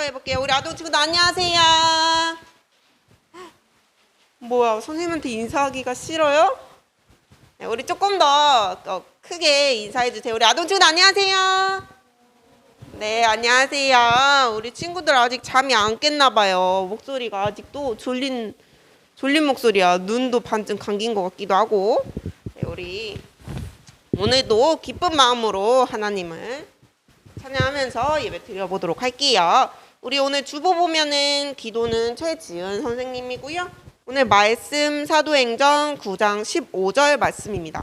시작해볼게요. 우리 아동 친구들 안녕하세요. 뭐야, 선생님한테 인사하기가 싫어요? 네, 우리 조금 더 어, 크게 인사해주세요. 우리 아동 친구들 안녕하세요. 네, 안녕하세요. 우리 친구들 아직 잠이 안 깼나 봐요. 목소리가 아직도 졸린 졸린 목소리야. 눈도 반쯤 감긴 것 같기도 하고. 네, 우리 오늘도 기쁜 마음으로 하나님을 찬양하면서 예배 드려보도록 할게요. 우리 오늘 주보 보면은 기도는 최지은 선생님이고요. 오늘 말씀 사도행전 9장 15절 말씀입니다.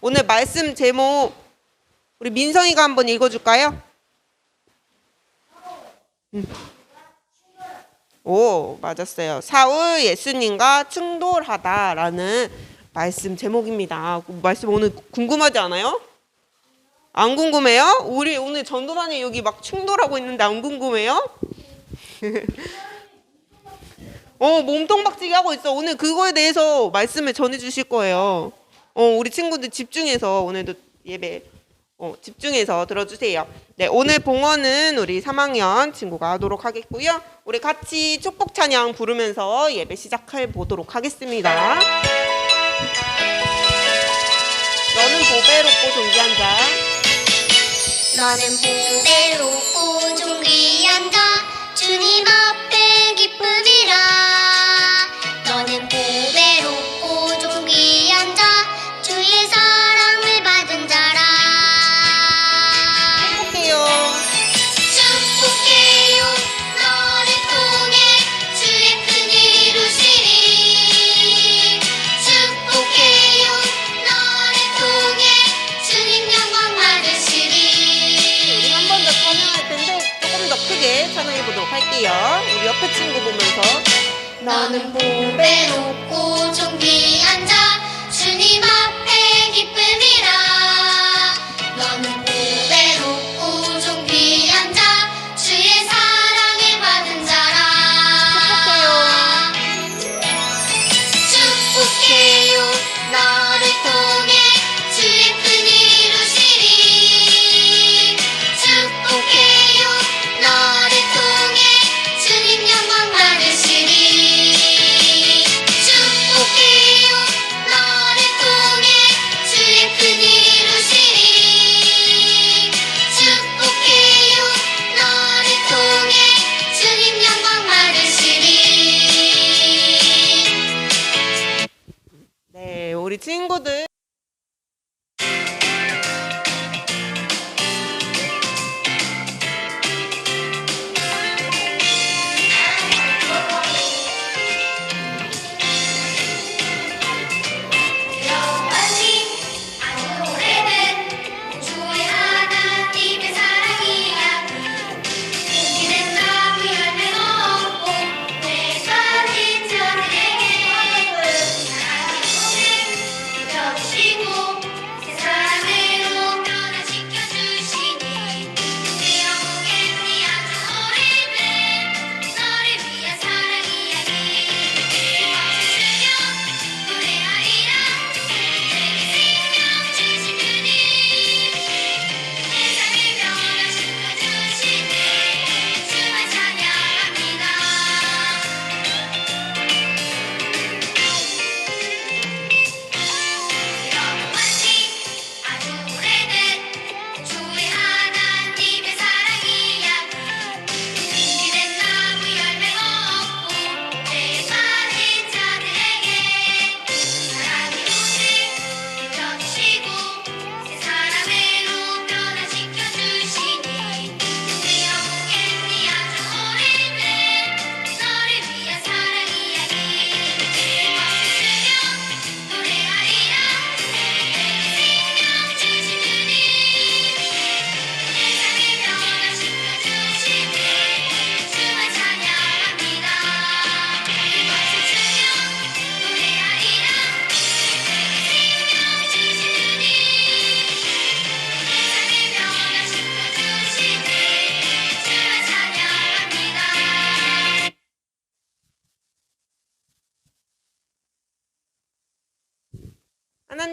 오늘 말씀 제목 우리 민성이가 한번 읽어줄까요? 음. 오 맞았어요. 사울 예수님과 충돌하다라는 말씀 제목입니다. 그 말씀 오늘 궁금하지 않아요? 안 궁금해요? 우리 오늘 전도단이 여기 막 충돌하고 있는데 안 궁금해요? 어 몸통 박치기 하고 있어. 오늘 그거에 대해서 말씀을 전해 주실 거예요. 어 우리 친구들 집중해서 오늘도 예배 어, 집중해서 들어주세요. 네 오늘 봉헌은 우리 3학년 친구가 하도록 하겠고요. 우리 같이 축복 찬양 부르면서 예배 시작해 보도록 하겠습니다. 너는 보배롭고 존귀한 자. 너는 보배롭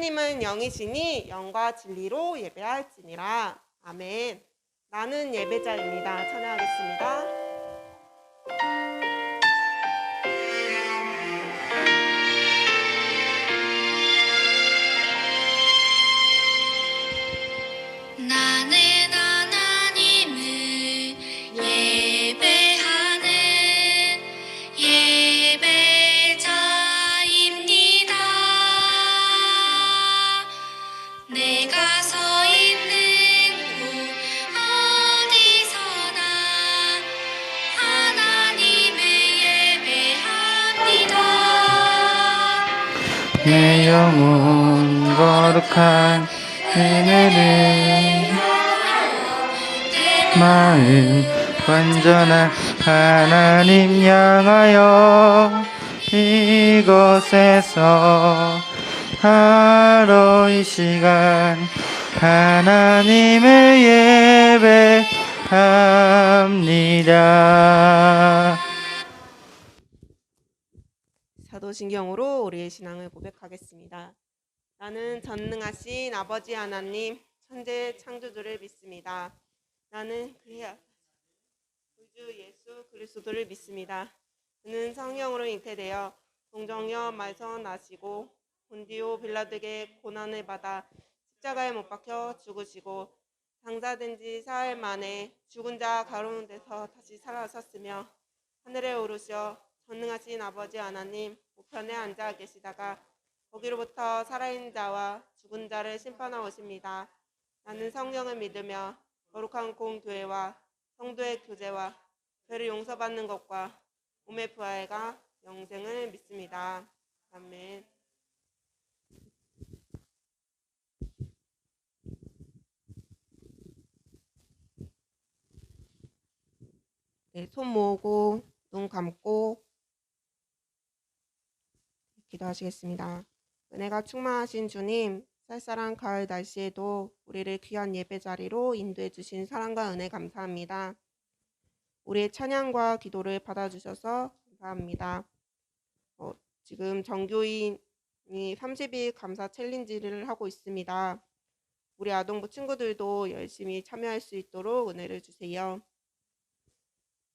하나님은 영이시니 영과 진리로 예배할지니라 아멘. 나는 예배자입니다. 찬양하겠습니다. 내 영혼 거룩한 은혜를 마음 완전한 하나님 향하여 이곳에서 하루 이 시간 하나님을 예배합니다. 사도신경으로 우리의 신앙을 고백하겠습니다. 나는 전능하신 아버지 하나님, 천재 창조주를 믿습니다. 나는 그의 구주 예수 그리스도를 믿습니다. 그는 성령으로 잉태되어 동정녀 말서 나시고 본디오 빌라드에게 고난을 받아 십자가에 못 박혀 죽으시고 장사된 지 사흘 만에 죽은 자 가운데서 다시 살아섰으며 하늘에 오르셔 전능하신 아버지 하나님 우편에 앉아 계시다가 거기로부터 살아있는 자와 죽은 자를 심판하오십니다. 나는 성령을 믿으며 거룩한 공교회와 성도의 교제와 죄를 용서받는 것과 몸의 부활과 영생을 믿습니다. 아멘. 네, 손 모으고 눈 감고 기도하시겠습니다. 은혜가 충만하신 주님, 쌀쌀한 가을 날씨에도 우리를 귀한 예배 자리로 인도해 주신 사랑과 은혜 감사합니다. 우리의 찬양과 기도를 받아주셔서 감사합니다. 어, 지금 정교인이 30일 감사 챌린지를 하고 있습니다. 우리 아동부 친구들도 열심히 참여할 수 있도록 은혜를 주세요.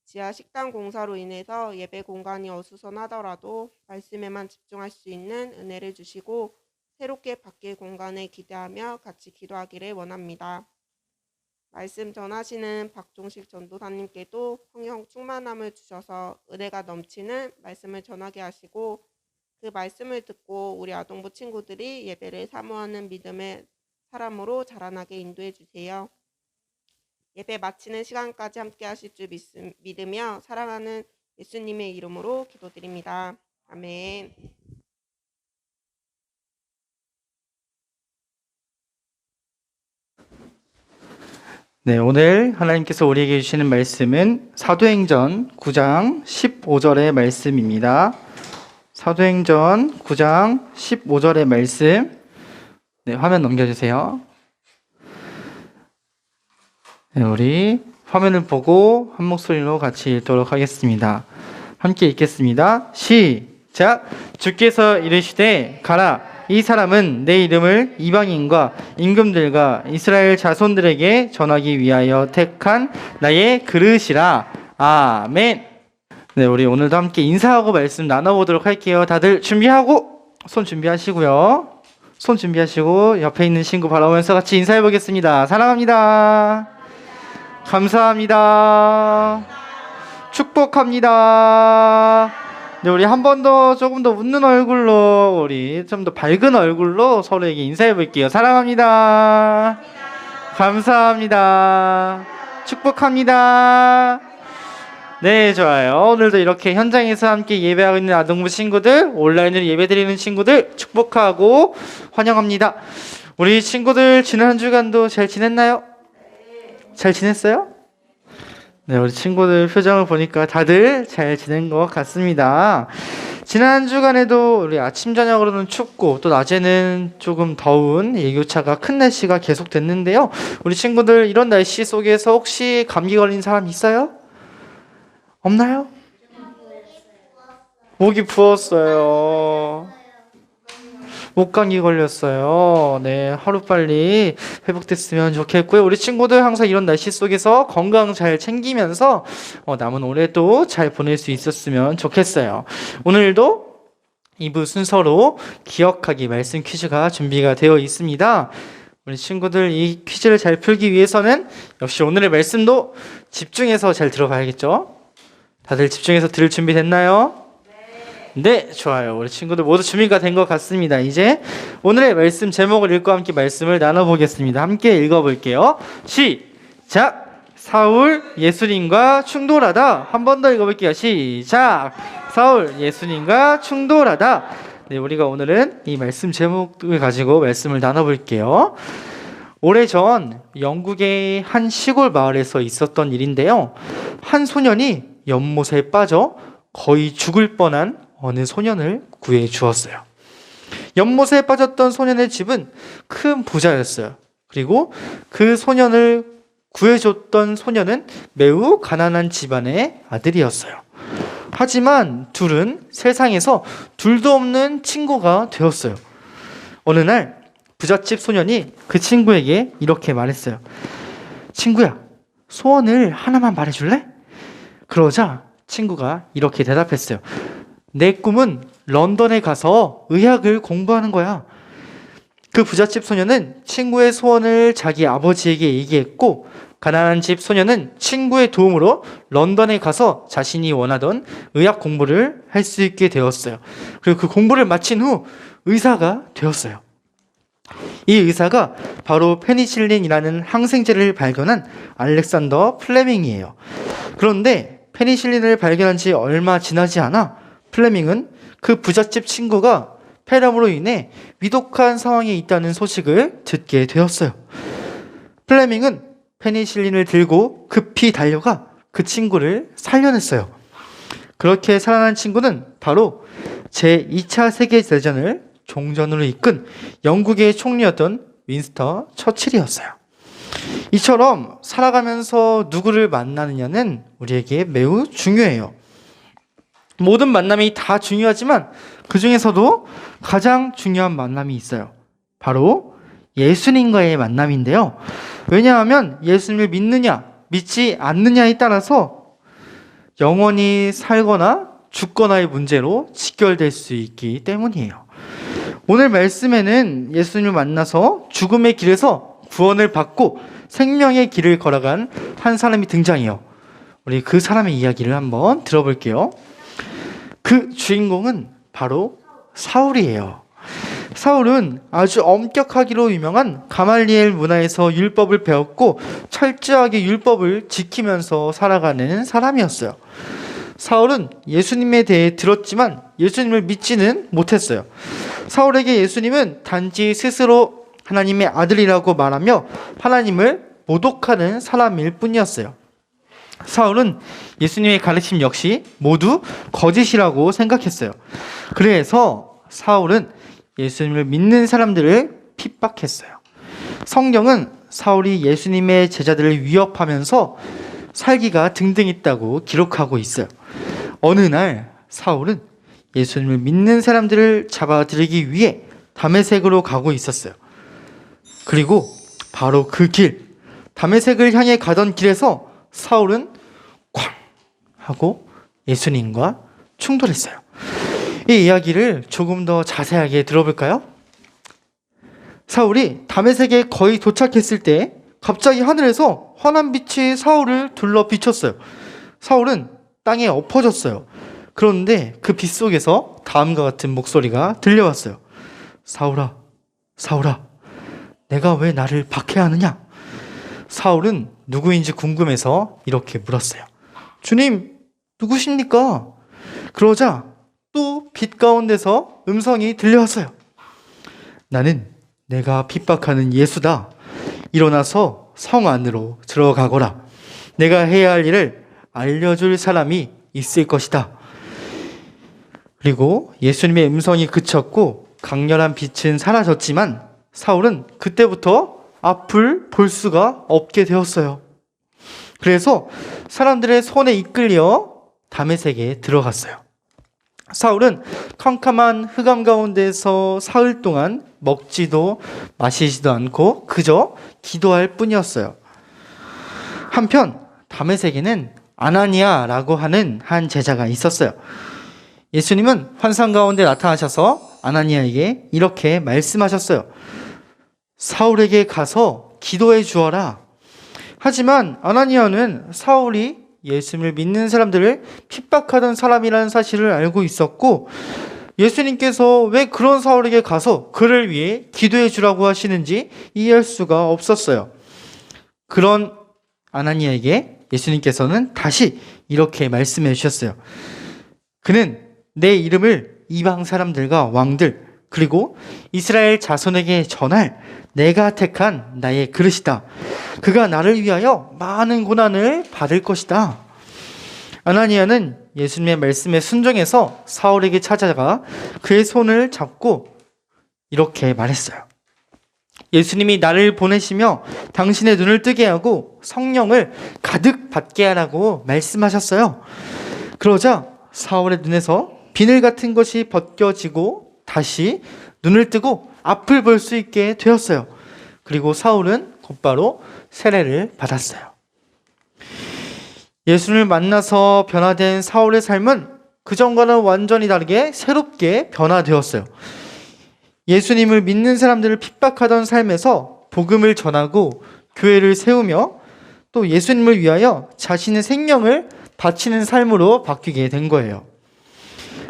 지하 식당 공사로 인해서 예배 공간이 어수선하더라도 말씀에만 집중할 수 있는 은혜를 주시고 새롭게 바뀔 공간을 기대하며 같이 기도하기를 원합니다. 말씀 전하시는 박종식 전도사님께도 성령 충만함을 주셔서 은혜가 넘치는 말씀을 전하게 하시고 그 말씀을 듣고 우리 아동부 친구들이 예배를 사모하는 믿음의 사람으로 자라나게 인도해 주세요. 예배 마치는 시간까지 함께 하실 줄 믿으며 사랑하는 예수님의 이름으로 기도드립니다. 아멘. 네, 오늘 하나님께서 우리에게 주시는 말씀은 사도행전 9장 15절의 말씀입니다. 사도행전 9장 15절의 말씀. 네, 화면 넘겨주세요. 네, 우리 화면을 보고 한 목소리로 같이 읽도록 하겠습니다. 함께 읽겠습니다. 시작. 주께서 이르시되 가라. 이 사람은 내 이름을 이방인과 임금들과 이스라엘 자손들에게 전하기 위하여 택한 나의 그릇이라. 아멘. 네, 우리 오늘도 함께 인사하고 말씀 나눠보도록 할게요. 다들 준비하고 손 준비하시고요. 손 준비하시고 옆에 있는 친구 바라보면서 같이 인사해 보겠습니다. 사랑합니다. 감사합니다. 축복합니다. 네, 우리 한 번 더 조금 더 웃는 얼굴로 우리 좀 더 밝은 얼굴로 서로에게 인사해 볼게요. 사랑합니다. 감사합니다. 축복합니다. 네, 좋아요. 오늘도 이렇게 현장에서 함께 예배하고 있는 아동부 친구들, 온라인으로 예배드리는 친구들 축복하고 환영합니다. 우리 친구들 지난 한 주간도 잘 지냈나요? 잘 지냈어요? 네, 우리 친구들 표정을 보니까 다들 잘 지낸 것 같습니다. 지난 주간에도 우리 아침 저녁으로는 춥고 또 낮에는 조금 더운 일교차가 큰 날씨가 계속 됐는데요. 우리 친구들 이런 날씨 속에서 혹시 감기 걸린 사람 있어요? 없나요? 목이 부었어요. 목감기 걸렸어요. 네, 하루빨리 회복됐으면 좋겠고요. 우리 친구들 항상 이런 날씨 속에서 건강 잘 챙기면서 어, 남은 올해도 잘 보낼 수 있었으면 좋겠어요. 오늘도 2부 순서로 기억하기 말씀 퀴즈가 준비가 되어 있습니다. 우리 친구들 이 퀴즈를 잘 풀기 위해서는 역시 오늘의 말씀도 집중해서 잘 들어봐야겠죠? 다들 집중해서 들을 준비 됐나요? 네, 좋아요. 우리 친구들 모두 준비가 된 것 같습니다. 이제 오늘의 말씀 제목을 읽고 함께 말씀을 나눠보겠습니다. 함께 읽어볼게요. 시작! 사울 예수님과 충돌하다. 한 번 더 읽어볼게요. 시작! 사울 예수님과 충돌하다. 네, 우리가 오늘은 이 말씀 제목을 가지고 말씀을 나눠볼게요. 오래전 영국의 한 시골 마을에서 있었던 일인데요. 한 소년이 연못에 빠져 거의 죽을 뻔한 어느 소년을 구해 주었어요. 연못에 빠졌던 소년의 집은 큰 부자였어요. 그리고 그 소년을 구해줬던 소년은 매우 가난한 집안의 아들이었어요. 하지만 둘은 세상에서 둘도 없는 친구가 되었어요. 어느 날 부잣집 소년이 그 친구에게 이렇게 말했어요. 친구야, 소원을 하나만 말해줄래? 그러자 친구가 이렇게 대답했어요. 내 꿈은 런던에 가서 의학을 공부하는 거야. 그 부잣집 소년은 친구의 소원을 자기 아버지에게 얘기했고, 가난한 집 소년은 친구의 도움으로 런던에 가서 자신이 원하던 의학 공부를 할 수 있게 되었어요. 그리고 그 공부를 마친 후 의사가 되었어요. 이 의사가 바로 페니실린이라는 항생제를 발견한 알렉산더 플레밍이에요. 그런데 페니실린을 발견한 지 얼마 지나지 않아 플레밍은 그 부잣집 친구가 폐렴으로 인해 위독한 상황에 있다는 소식을 듣게 되었어요. 플레밍은 페니실린을 들고 급히 달려가 그 친구를 살려냈어요. 그렇게 살아난 친구는 바로 제2차 세계대전을 종전으로 이끈 영국의 총리였던 윈스터 처칠이었어요. 이처럼 살아가면서 누구를 만나느냐는 우리에게 매우 중요해요. 모든 만남이 다 중요하지만 그 중에서도 가장 중요한 만남이 있어요. 바로 예수님과의 만남인데요. 왜냐하면 예수님을 믿느냐, 믿지 않느냐에 따라서 영원히 살거나 죽거나의 문제로 직결될 수 있기 때문이에요. 오늘 말씀에는 예수님을 만나서 죽음의 길에서 구원을 받고 생명의 길을 걸어간 한 사람이 등장해요. 우리 그 사람의 이야기를 한번 들어볼게요. 그 주인공은 바로 사울이에요. 사울은 아주 엄격하기로 유명한 가말리엘 문화에서 율법을 배웠고 철저하게 율법을 지키면서 살아가는 사람이었어요. 사울은 예수님에 대해 들었지만 예수님을 믿지는 못했어요. 사울에게 예수님은 단지 스스로 하나님의 아들이라고 말하며 하나님을 모독하는 사람일 뿐이었어요. 사울은 예수님의 가르침 역시 모두 거짓이라고 생각했어요. 그래서 사울은 예수님을 믿는 사람들을 핍박했어요. 성경은 사울이 예수님의 제자들을 위협하면서 살기가 등등했다고 기록하고 있어요. 어느 날 사울은 예수님을 믿는 사람들을 잡아들이기 위해 담에색으로 가고 있었어요. 그리고 바로 그 길, 담에색을 향해 가던 길에서 사울은 쾅 하고 예수님과 충돌했어요. 이 이야기를 조금 더 자세하게 들어볼까요? 사울이 담에색에 거의 도착했을 때 갑자기 하늘에서 환한 빛이 사울을 둘러 비쳤어요. 사울은 땅에 엎어졌어요. 그런데 그 빛 속에서 다음과 같은 목소리가 들려왔어요. 사울아, 사울아, 내가 왜 나를 박해하느냐? 사울은 누구인지 궁금해서 이렇게 물었어요. 주님, 누구십니까? 그러자 또 빛 가운데서 음성이 들려왔어요. 나는 내가 핍박하는 예수다. 일어나서 성 안으로 들어가거라. 내가 해야 할 일을 알려줄 사람이 있을 것이다. 그리고 예수님의 음성이 그쳤고 강렬한 빛은 사라졌지만 사울은 그때부터 앞을 볼 수가 없게 되었어요. 그래서 사람들의 손에 이끌려 담에색에 들어갔어요. 사울은 캄캄한 흑암 가운데서 사흘 동안 먹지도 마시지도 않고 그저 기도할 뿐이었어요. 한편 다메섹에는 아나니아라고 하는 한 제자가 있었어요. 예수님은 환상 가운데 나타나셔서 아나니아에게 이렇게 말씀하셨어요. 사울에게 가서 기도해 주어라. 하지만 아나니아는 사울이 예수님을 믿는 사람들을 핍박하던 사람이라는 사실을 알고 있었고 예수님께서 왜 그런 사울에게 가서 그를 위해 기도해 주라고 하시는지 이해할 수가 없었어요. 그런 아나니아에게 예수님께서는 다시 이렇게 말씀해 주셨어요. 그는 내 이름을 이방 사람들과 왕들 그리고 이스라엘 자손에게 전할 내가 택한 나의 그릇이다. 그가 나를 위하여 많은 고난을 받을 것이다. 아나니아는 예수님의 말씀에 순종해서 사울에게 찾아가 그의 손을 잡고 이렇게 말했어요. 예수님이 나를 보내시며 당신의 눈을 뜨게 하고 성령을 가득 받게 하라고 말씀하셨어요. 그러자 사울의 눈에서 비늘 같은 것이 벗겨지고 다시 눈을 뜨고 앞을 볼 수 있게 되었어요. 그리고 사울은 곧바로 세례를 받았어요. 예수를 만나서 변화된 사울의 삶은 그전과는 완전히 다르게 새롭게 변화되었어요. 예수님을 믿는 사람들을 핍박하던 삶에서 복음을 전하고 교회를 세우며 또 예수님을 위하여 자신의 생명을 바치는 삶으로 바뀌게 된 거예요.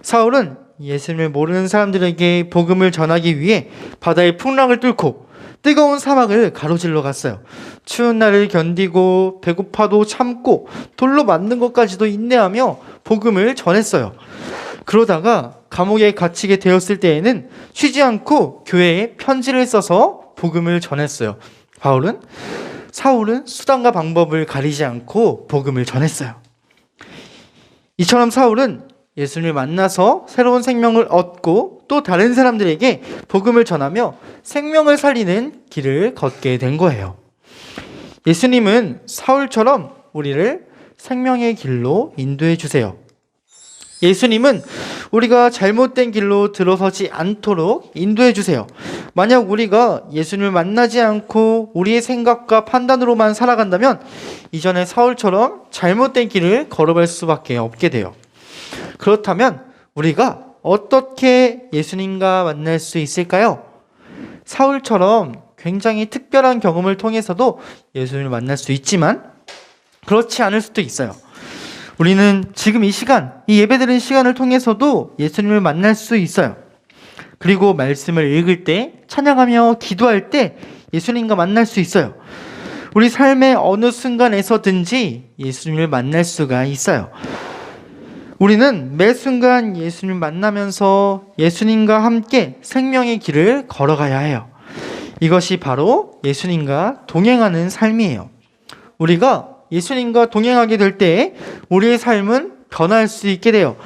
사울은 예수님을 모르는 사람들에게 복음을 전하기 위해 바다의 풍랑을 뚫고 뜨거운 사막을 가로질러 갔어요. 추운 날을 견디고 배고파도 참고 돌로 만든 것까지도 인내하며 복음을 전했어요. 그러다가 감옥에 갇히게 되었을 때에는 쉬지 않고 교회에 편지를 써서 복음을 전했어요. 바울은 사울은 수단과 방법을 가리지 않고 복음을 전했어요. 이처럼 사울은 예수님을 만나서 새로운 생명을 얻고 또 다른 사람들에게 복음을 전하며 생명을 살리는 길을 걷게 된 거예요. 예수님은 사울처럼 우리를 생명의 길로 인도해 주세요. 예수님은 우리가 잘못된 길로 들어서지 않도록 인도해 주세요. 만약 우리가 예수님을 만나지 않고 우리의 생각과 판단으로만 살아간다면 이전에 사울처럼 잘못된 길을 걸어갈 수밖에 없게 돼요. 그렇다면 우리가 어떻게 예수님과 만날 수 있을까요? 사울처럼 굉장히 특별한 경험을 통해서도 예수님을 만날 수 있지만 그렇지 않을 수도 있어요. 우리는 지금 이 시간, 이 예배드리는 시간을 통해서도 예수님을 만날 수 있어요. 그리고 말씀을 읽을 때, 찬양하며 기도할 때 예수님과 만날 수 있어요. 우리 삶의 어느 순간에서든지 예수님을 만날 수가 있어요. 우리는 매 순간 예수님 만나면서 예수님과 함께 생명의 길을 걸어가야 해요. 이것이 바로 예수님과 동행하는 삶이에요. 우리가 예수님과 동행하게 될 때 우리의 삶은 변할 수 있게 돼요.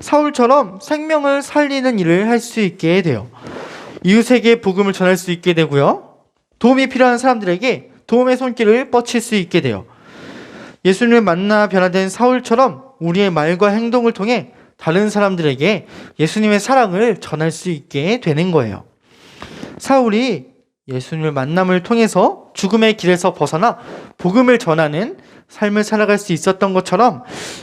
사울처럼 생명을 살리는 일을 할 수 있게 돼요. 이웃에게 복음을 전할 수 있게 되고요. 도움이 필요한 사람들에게 도움의 손길을 뻗칠 수 있게 돼요. 예수님을 만나 변화된 사울처럼 우리의 말과 행동을 통해 다른 사람들에게 예수님의 사랑을 전할 수 있게 되는 거예요. 사울이 예수님을 만남을 통해서 죽음의 길에서 벗어나 복음을 전하는 삶을 살아갈 수 있었던 것처럼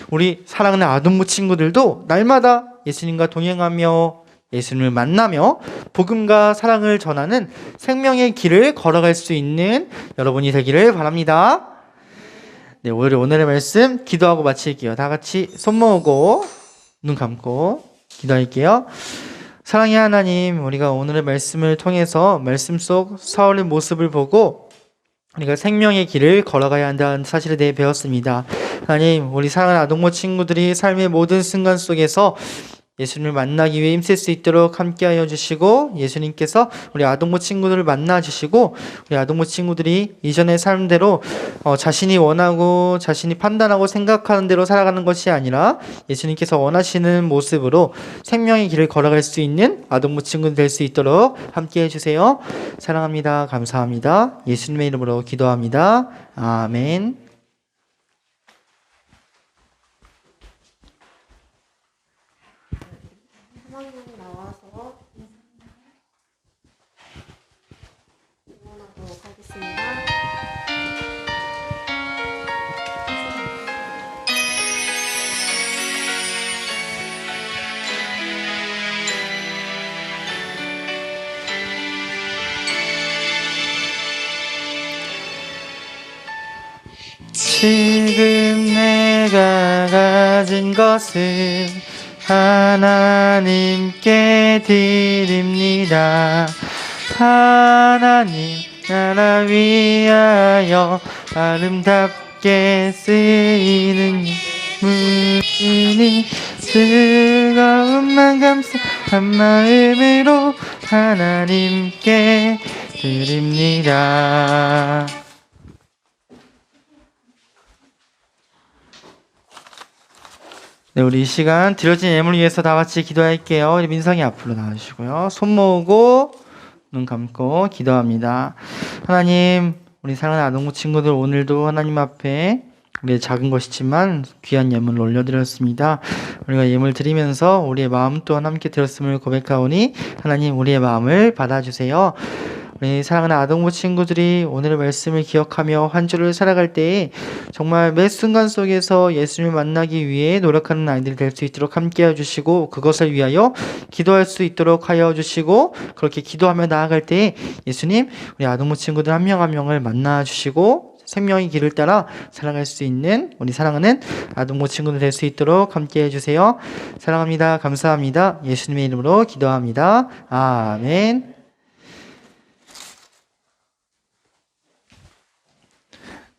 우리 사랑하는 아동부 친구들도 날마다 예수님과 동행하며 예수님을 만나며 복음과 사랑을 전하는 생명의 길을 걸어갈 수 있는 여러분이 되기를 바랍니다. 네, 오늘 오늘의 말씀 기도하고 마칠게요. 다 같이 손 모으고 눈 감고 기도할게요. 사랑의 하나님, 우리가 오늘의 말씀을 통해서 말씀 속 사울의 모습을 보고 우리가 생명의 길을 걸어가야 한다는 사실에 대해 배웠습니다. 하나님, 우리 사랑하는 아동모 친구들이 삶의 모든 순간 속에서 예수님을 만나기 위해 힘쓸 수 있도록 함께하여 주시고 예수님께서 우리 아동모 친구들을 만나 주시고 우리 아동모 친구들이 이전의 삶대로 어, 자신이 원하고 자신이 판단하고 생각하는 대로 살아가는 것이 아니라 예수님께서 원하시는 모습으로 생명의 길을 걸어갈 수 있는 아동모 친구들 될 수 있도록 함께해 주세요. 사랑합니다. 감사합니다. 예수님의 이름으로 기도합니다. 아멘. 지금 내가 가진 것은 하나님께 드립니다. 하나님 나라 위하여 아름답게 쓰이는 문이 즐거움만 감사한 마음으로 하나님께 드립니다. 네, 우리 이 시간 드려진 예물 위해서 다 같이 기도할게요. 민성이 앞으로 나와주시고요. 손 모으고 눈 감고 기도합니다. 하나님, 우리 사랑하는 아동부 친구들 오늘도 하나님 앞에 우리의 작은 것이지만 귀한 예물을 올려드렸습니다. 우리가 예물 드리면서 우리의 마음 또한 함께 들었음을 고백하오니 하나님 우리의 마음을 받아주세요. 우리 사랑하는 아동부 친구들이 오늘의 말씀을 기억하며 한 주를 살아갈 때에 정말 매 순간 속에서 예수님을 만나기 위해 노력하는 아이들이 될수 있도록 함께 해주시고 그것을 위하여 기도할 수 있도록 하여 주시고 그렇게 기도하며 나아갈 때에 예수님 우리 아동부 친구들 한 명 한 명을 만나 주시고 생명의 길을 따라 살아갈 수 있는 우리 사랑하는 아동부 친구들 될 수 있도록 함께 해주세요. 사랑합니다. 감사합니다. 예수님의 이름으로 기도합니다. 아멘.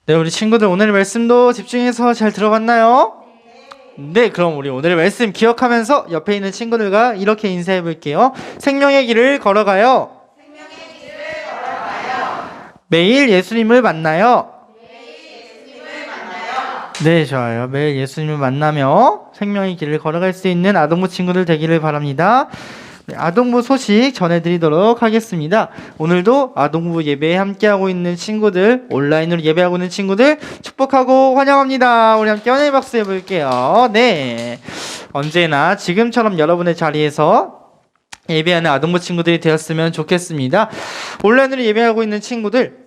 네, 우리 친구들 오늘 말씀도 집중해서 잘 들어봤나요? 네, 그럼 우리 오늘의 말씀 기억하면서 옆에 있는 친구들과 이렇게 인사해 볼게요. 생명의 길을 걸어가요. 매일 예수님을 만나요. 네, 좋아요. 매일 예수님을 만나며 생명의 길을 걸어갈 수 있는 아동부 친구들 되기를 바랍니다. 네, 아동부 소식 전해드리도록 하겠습니다. 오늘도 아동부 예배에 함께하고 있는 친구들, 온라인으로 예배하고 있는 친구들 축복하고 환영합니다. 우리 함께 연애 박수 해볼게요. 네. 언제나 지금처럼 여러분의 자리에서 예배하는 아동부 친구들이 되었으면 좋겠습니다. 온라인으로 예배하고 있는 친구들,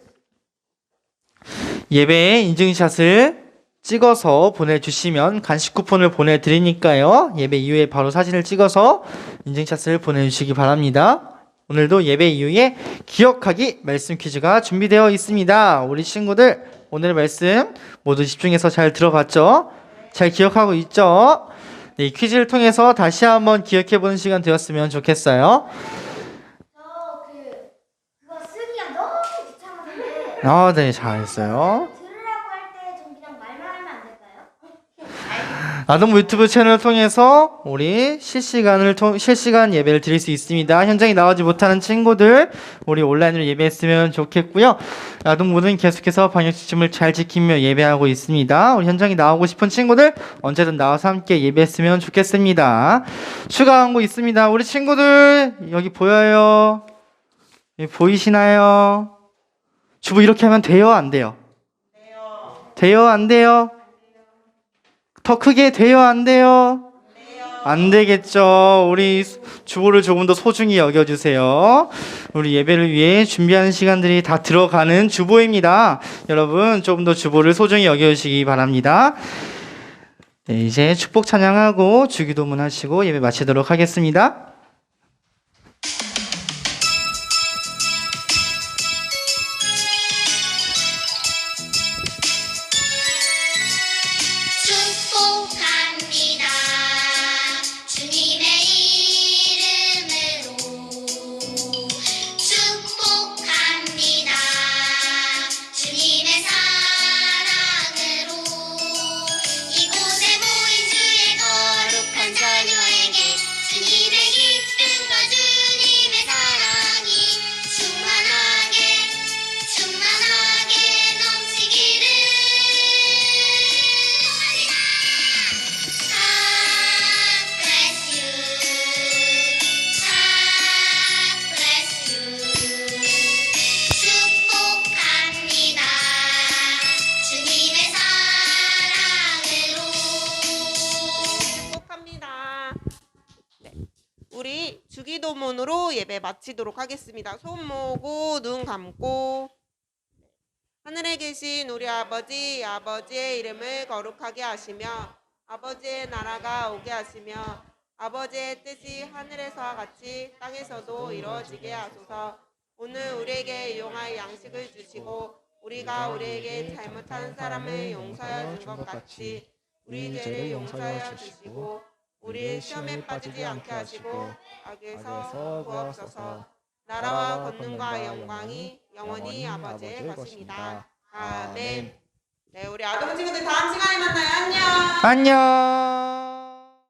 예배에 인증샷을 찍어서 보내주시면 간식 쿠폰을 보내드리니까요. 예배 이후에 바로 사진을 찍어서 인증샷을 보내주시기 바랍니다. 오늘도 예배 이후에 기억하기 말씀 퀴즈가 준비되어 있습니다. 우리 친구들 오늘 말씀 모두 집중해서 잘 들어봤죠? 잘 기억하고 있죠? 네, 이 퀴즈를 통해서 다시 한번 기억해보는 시간 되었으면 좋겠어요. 귀찮았는데 아, 네, 잘했어요. 들으라고 할 때 좀 그냥 말만 하면 안 될까요? 아동 유튜브 채널을 통해서 우리 실시간을 통 실시간 예배를 드릴 수 있습니다. 현장에 나오지 못하는 친구들 우리 온라인으로 예배했으면 좋겠고요. 아동부는 계속해서 방역 지침을 잘 지키며 예배하고 있습니다. 우리 현장에 나오고 싶은 친구들 언제든 나와서 함께 예배했으면 좋겠습니다. 추가 광고 있습니다. 우리 친구들 여기 보여요? 여기 보이시나요? 주부 이렇게 하면 돼요, 안 돼요? 돼요, 안 돼요? 더 크게 돼요, 안 돼요? 안 되겠죠. 우리 주보를 조금 더 소중히 여겨주세요. 우리 예배를 위해 준비하는 시간들이 다 들어가는 주보입니다. 여러분, 조금 더 주보를 소중히 여겨주시기 바랍니다. 네, 이제 축복 찬양하고 주기도문 하시고 예배 마치도록 하겠습니다. 주기도문으로 예배 마치도록 하겠습니다. 손 모으고 눈 감고 하늘에 계신 우리 아버지, 아버지의 이름을 거룩하게 하시며 아버지의 나라가 오게 하시며 아버지의 뜻이 하늘에서와 같이 땅에서도 이루어지게 하소서. 오늘 우리에게 용할 양식을 주시고 우리가 우리에게 잘못한 사람을 용서하여 준것 같이 우리 죄를 용서하여 주시고 우리 시험에 빠지지 않게 하시고 악에서 구하옵소서. 나라와 권능과 영광이 영원히 아버지의 것입니다. 아멘. 네, 우리 아동 친구들 다음 시간에 만나요. 안녕. 안녕.